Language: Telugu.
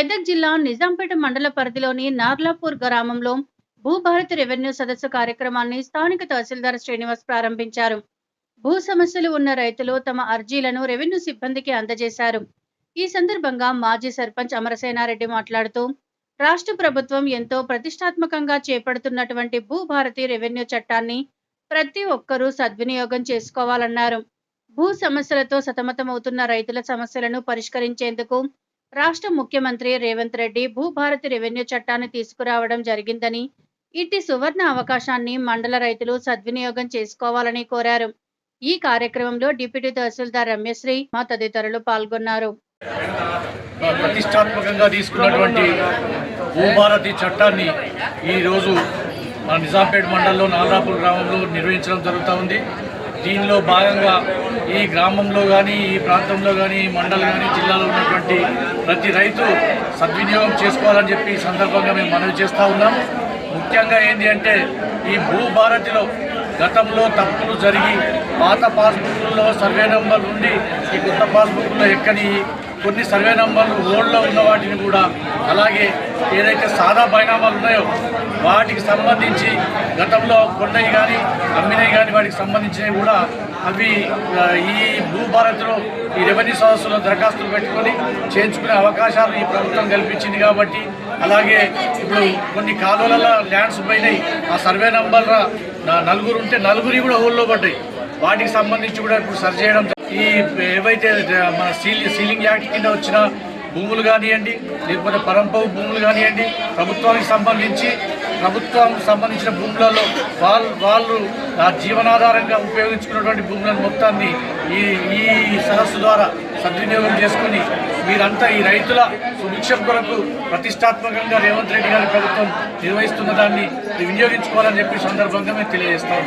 మెదక్ జిల్లా నిజాంపేట మండల పరిధిలోని నార్లాపూర్ గ్రామంలో భూభారతి రెవెన్యూ సదస్సు కార్యక్రమాన్ని స్థానిక తహసీల్దార్ శ్రీనివాస్ ప్రారంభించారు. భూ సమస్యలు ఉన్న రైతులు తమ అర్జీలను రెవెన్యూ సిబ్బందికి అందజేశారు. ఈ సందర్భంగా మాజీ సర్పంచ్ అమరసేనారెడ్డి మాట్లాడుతూ రాష్ట్ర ప్రభుత్వం ఎంతో ప్రతిష్టాత్మకంగా చేపడుతున్నటువంటి భూభారతి రెవెన్యూ చట్టాన్ని ప్రతి ఒక్కరూ సద్వినియోగం చేసుకోవాలన్నారు. భూ సమస్యలతో సతమతమవుతున్న రైతుల సమస్యలను పరిష్కరించేందుకు రాష్ట్ర ముఖ్యమంత్రి రేవంత్ రెడ్డి భూభారతి రెవెన్యూ చట్టాన్ని తీసుకురావడం జరిగిందని ఇట్టి సువర్ణ అవకాశాన్ని మండల రైతులు సద్వినియోగం చేసుకోవాలని కోరారు. ఈ కార్యక్రమంలో డిప్యూటీ తహసీల్దార్ రమ్యశ్రీ మా తదితరులు పాల్గొన్నారు. ప్రతిష్టాత్మకంగా తీసుకున్నటువంటి భూభారతి చట్టాన్ని ఈరోజు మన నిజాంపేట మండలంలో నాలాపూర్ గ్రామంలో నిర్వహించడం జరుగుతూ ఉంది. దీనిలో భాగంగా ఈ గ్రామంలో కానీ ఈ ప్రాంతంలో కానీ మండలం కానీ జిల్లాలో ఉన్నటువంటి ప్రతి రైతు సద్వినియోగం చేసుకోవాలని చెప్పి ఈ సందర్భంగా మేము మనవి చేస్తూ ఉన్నాం. ముఖ్యంగా ఏంటి అంటే ఈ భూభారతిలో గతంలో తప్పులు జరిగి పాత పాస్బుక్లో సర్వే నెంబర్ నుండి ఈ కొత్త పాస్బుక్లో ఎక్కని కొన్ని సర్వే నంబర్లు ఓల్డ్లో ఉన్న వాటిని కూడా అలాగే ఏదైతే సాదా బైనామాలు ఉన్నాయో వాటికి సంబంధించి గతంలో కొండయి కానీ అమ్మినవి కానీ వాటికి సంబంధించినవి కూడా అవి ఈ భూభారత్లో ఈ రెవెన్యూ సదస్సులో దరఖాస్తులు పెట్టుకొని చేయించుకునే అవకాశాలు ఈ ప్రభుత్వం కల్పించింది కాబట్టి అలాగే ఇప్పుడు కొన్ని కాలువలలో ల్యాండ్స్ పోయినాయి. ఆ సర్వే నంబర్ నలుగురు ఉంటే నలుగురి కూడా ఊళ్ళో పడ్డాయి. వాటికి సంబంధించి కూడా ఇప్పుడు సరి చేయడం ఈ ఏవైతే మన సీల్ సీలింగ్ యాక్ట్ కింద వచ్చిన భూములు కానివ్వండి లేకపోతే పరంపవు భూములు కానివ్వండి ప్రభుత్వానికి సంబంధించి ప్రభుత్వం సంబంధించిన భూములలో వాళ్ళు వాళ్ళు ఆ జీవనాధారంగా ఉపయోగించుకున్నటువంటి భూములను మొత్తాన్ని ఈ ఈ సదస్సు ద్వారా సద్వినియోగం చేసుకుని మీరంతా ఈ రైతుల సుభిక్షం కొరకు ప్రతిష్టాత్మకంగా రేవంత్ రెడ్డి గారి ప్రభుత్వం నిర్వహిస్తున్న దాన్ని వినియోగించుకోవాలని చెప్పి సందర్భంగా మేము తెలియజేస్తాం.